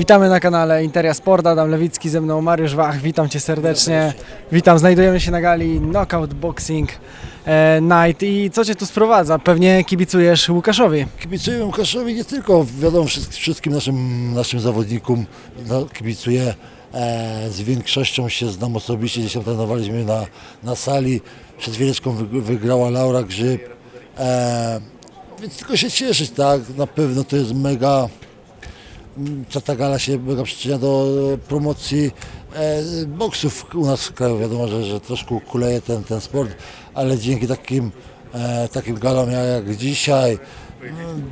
Witamy na kanale Interia Sport, Adam Lewicki, ze mną Mariusz Wach, witam Cię serdecznie. Witam, znajdujemy się na gali Knockout Boxing e, Night i co Cię tu sprowadza? Pewnie kibicujesz Łukaszowi. Kibicuję Łukaszowi nie tylko, wiadomo, wszystkim, naszym, naszym zawodnikom no, kibicuję. E, z większością się znam osobiście, gdzieś tam trenowaliśmy na, na sali. Przed chwileczką wyg- wygrała Laura Grzyb. E, więc tylko się cieszyć, tak? Na pewno to jest mega, mm, ta, gala się mega przyczynia do promocji e, boksów u nas w kraju. Wiadomo, że, że troszkę kuleje ten, ten sport, ale dzięki takim, e, takim galom jak, dzisiaj mm,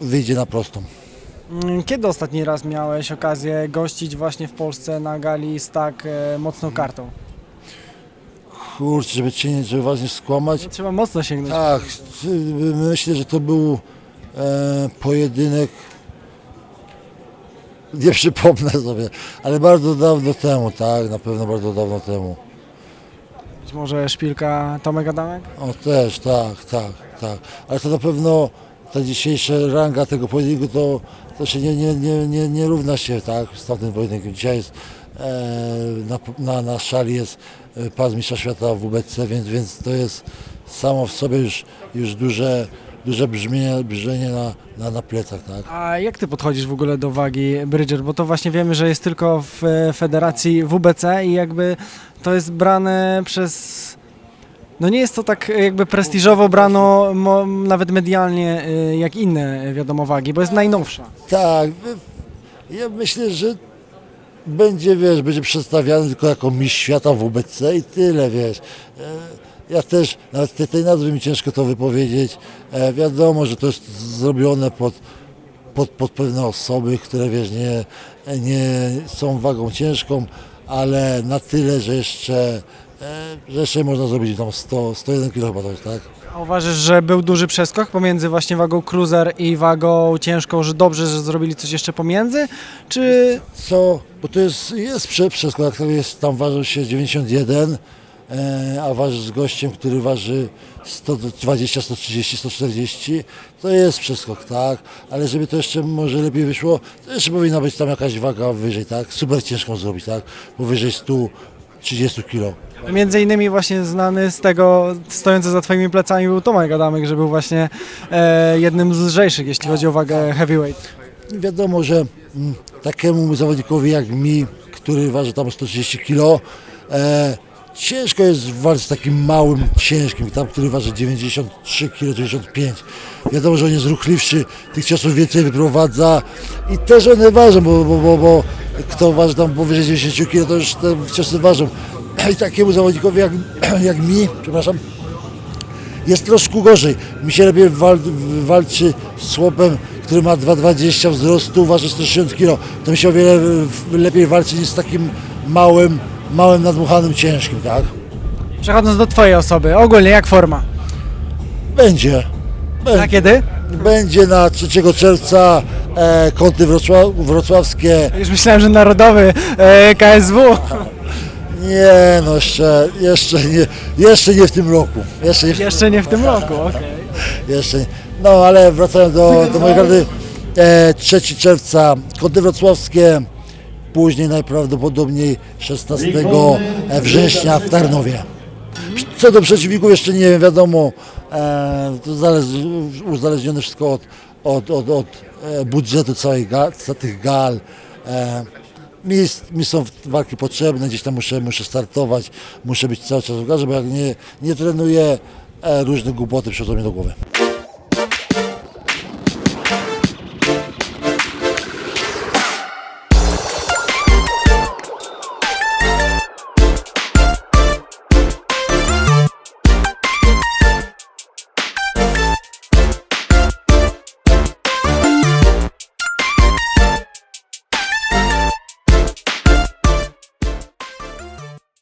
wyjdzie na prostą. Mm, Kiedy ostatni raz miałeś okazję gościć właśnie w Polsce na gali z tak e, mocną kartą? Kurczę, żeby cię nie, żeby was nie skłamać. Trzeba mocno sięgnąć. Tak, y, myślę, że to był e, pojedynek. Nie przypomnę sobie, ale bardzo dawno temu, tak, na pewno bardzo dawno temu. Być może szpilka Tomek Adamek? O też, tak, tak, tak. Ale to na pewno ta dzisiejsza ranga tego pojedynku to, to się nie, nie, nie, nie, nie równa się tak, z tamtym pojedynkiem. Dzisiaj jest e, na, na, na szali jest e, pas mistrza świata w WBC, więc, więc to jest samo w sobie już, już duże, duże brzmienie, brzmienie na, na, na plecach. Tak. A jak Ty podchodzisz w ogóle do wagi Bridger? Bo to właśnie wiemy, że jest tylko w e, federacji WBC i jakby to jest brane przez... No nie jest to tak jakby prestiżowo brano mo, nawet medialnie e, jak inne wiadomo wagi, bo jest najnowsza. Tak, ja myślę, że będzie, wiesz, będzie przedstawiany tylko jako mistrz świata w WBC i tyle, wiesz. E, Ja też, nawet tej, tej nazwy mi ciężko to wypowiedzieć. E, Wiadomo, że to jest zrobione pod, pod, pod pewne osoby, które, wiesz, nie, nie są wagą ciężką, ale na tyle, że jeszcze, jeszcze można zrobić tam 100, 101 kg chyba tak? A uważasz, że był duży przeskok pomiędzy właśnie wagą cruiser i wagą ciężką, że dobrze, że zrobili coś jeszcze pomiędzy? Czy co, bo to jest, jest prze, przeskok, to jest, tam ważył się 91, e, a waży z gościem, który waży 120, 130, 140, to jest przeskok, tak, ale żeby to jeszcze może lepiej wyszło, to jeszcze powinna być tam jakaś waga wyżej, tak, super ciężką zrobić, tak, powyżej 130 kg. Między innymi właśnie znany z tego, stojący za twoimi plecami był Tomek Adamek, że był właśnie e, jednym z lżejszych, jeśli chodzi o wagę heavyweight. Wiadomo, że mm, takiemu zawodnikowi jak mi, który waży tam 130 kg, e, ciężko jest walczyć z takim małym, ciężkim, tam, który waży 93 kg, 95 Wiadomo, że on jest ruchliwszy, tych ciosów więcej wyprowadza i też one ważą, bo, bo, bo, bo kto waży tam powyżej 90 kg, to już te ciosy ważą. I takiemu zawodnikowi jak, jak mi, przepraszam, jest troszkę gorzej. Mi się lepiej wal, walczy z chłopem, który ma 2,20 wzrostu, waży 160 kg. To mi się o wiele lepiej walczy niż z takim małym, małym nadmuchanym ciężkim, tak? Przechodząc do twojej osoby, ogólnie jak forma? Będzie. Na Będzie, kiedy? będzie na 3 czerwca e, kąty wrocław, wrocławskie. Już myślałem, że narodowy e, KSW. Nie no, jeszcze, jeszcze, nie, jeszcze nie w tym roku. Jeszcze nie w Jeszcze nie w tym roku, okej. Jeszcze nie. No ale wracając do, do mojej karty, e, 3 czerwca kąty wrocławskie, później najprawdopodobniej 16 września w Tarnowie. Co do przeciwników jeszcze nie wiadomo, e, to zależy, uzależnione wszystko od, od, od, od e, budżetu całej ga, ca- tych gal. E, mi, jest, mi są walki potrzebne, gdzieś tam muszę, muszę startować, muszę być cały czas w garze, bo jak nie, nie trenuję, e, różne głupoty przychodzą mi do głowy.